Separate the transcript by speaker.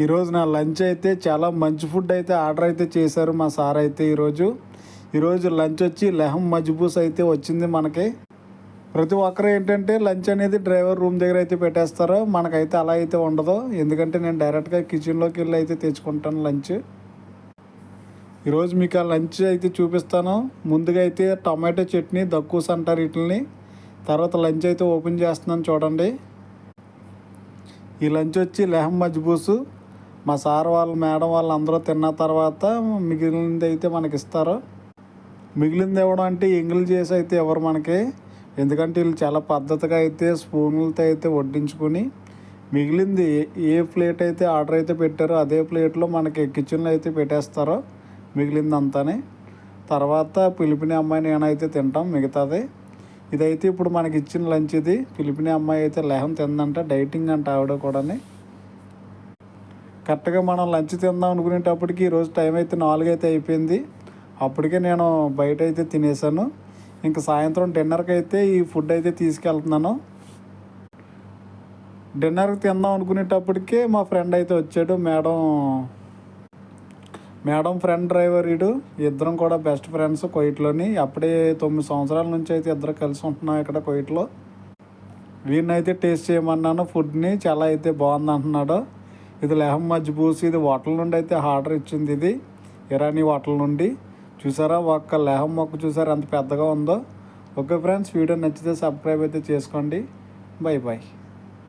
Speaker 1: ఈరోజు నా లంచ్ అయితే చాలా మంచి ఫుడ్ అయితే ఆర్డర్ అయితే చేశారు మా సార్ అయితే ఈరోజు ఈరోజు లంచ్ వచ్చి లెహం మజ్బూస్ అయితే వచ్చింది మనకి. ప్రతి ఒక్కరు ఏంటంటే లంచ్ అనేది డ్రైవర్ రూమ్ దగ్గర అయితే పెట్టేస్తారు మనకైతే అలా అయితే ఉండదు. ఎందుకంటే నేను డైరెక్ట్గా కిచెన్లోకి వెళ్ళి అయితే తెచ్చుకుంటాను లంచ్. ఈరోజు మీకు ఆ లంచ్ అయితే చూపిస్తాను. ముందుగా అయితే టమాటో చట్నీ దక్కూస్ అంటారు వీటిని తర్వాత లంచ్ అయితే ఓపెన్ చేస్తున్నాను చూడండి. ఈ లంచ్ వచ్చి లెహం మజ్బూసు మా సార్ వాళ్ళు మేడం వాళ్ళు అందరూ తిన్న తర్వాత మిగిలినది అయితే మనకి ఇస్తారు. మిగిలింది ఇవ్వడం అంటే ఎంగిల్ చేసి అయితే ఎవరు మనకి? ఎందుకంటే వీళ్ళు చాలా పద్ధతిగా అయితే స్పూన్లతో అయితే వడ్డించుకొని మిగిలింది ఏ- ఏ ప్లేట్ అయితే ఆర్డర్ అయితే పెట్టారో అదే ప్లేట్లో మనకి కిచెన్లో అయితే పెట్టేస్తారో మిగిలింది అంతానే తర్వాత పిలిపిని అమ్మాయి నేనైతే తింటాం మిగతాది. ఇదైతే ఇప్పుడు మనకి ఇచ్చిన లంచ్ ఇది. పిలిపిని అమ్మాయి అయితే లేహం తిందంట డైటింగ్ అంట ఆవిడ కూడాని. కరెక్ట్గా మనం లంచ్ తిందాం అనుకునేటప్పటికి ఈరోజు టైం అయితే నాలుగైతే అయిపోయింది. అప్పటికే నేను బయట అయితే తినేసాను ఇంకా సాయంత్రం డిన్నర్కి అయితే ఈ ఫుడ్ అయితే తీసుకెళ్తున్నాను. డిన్నర్కి తిందాం అనుకునేటప్పటికే మా ఫ్రెండ్ అయితే వచ్చాడు. మేడం మేడం ఫ్రెండ్ డ్రైవర్ ఇడు ఇద్దరం కూడా బెస్ట్ ఫ్రెండ్స్ కోయిట్లోని. అప్పుడే తొమ్మిది సంవత్సరాల నుంచి అయితే ఇద్దరు కలిసి ఉంటున్నాం ఇక్కడ కోయిట్లో. వీడినైతే టేస్ట్ చేయమన్నాను. ఫుడ్ని చాలా అయితే బాగుంది అంటున్నాడు ఇది లెహం మజ్బూస్ ఇది హోటల్ నుండి అయితే ఆర్డర్ ఇచ్చింది ఇది. ఇరానీ హోటల్ నుండి. చూసారా? ఒక్క లెహం మొక్క చూసారా? ఎంత పెద్దగా ఉందో. ఓకే ఫ్రెండ్స్ వీడియో నచ్చితే సబ్స్క్రైబ్ అయితే చేసుకోండి. Bye bye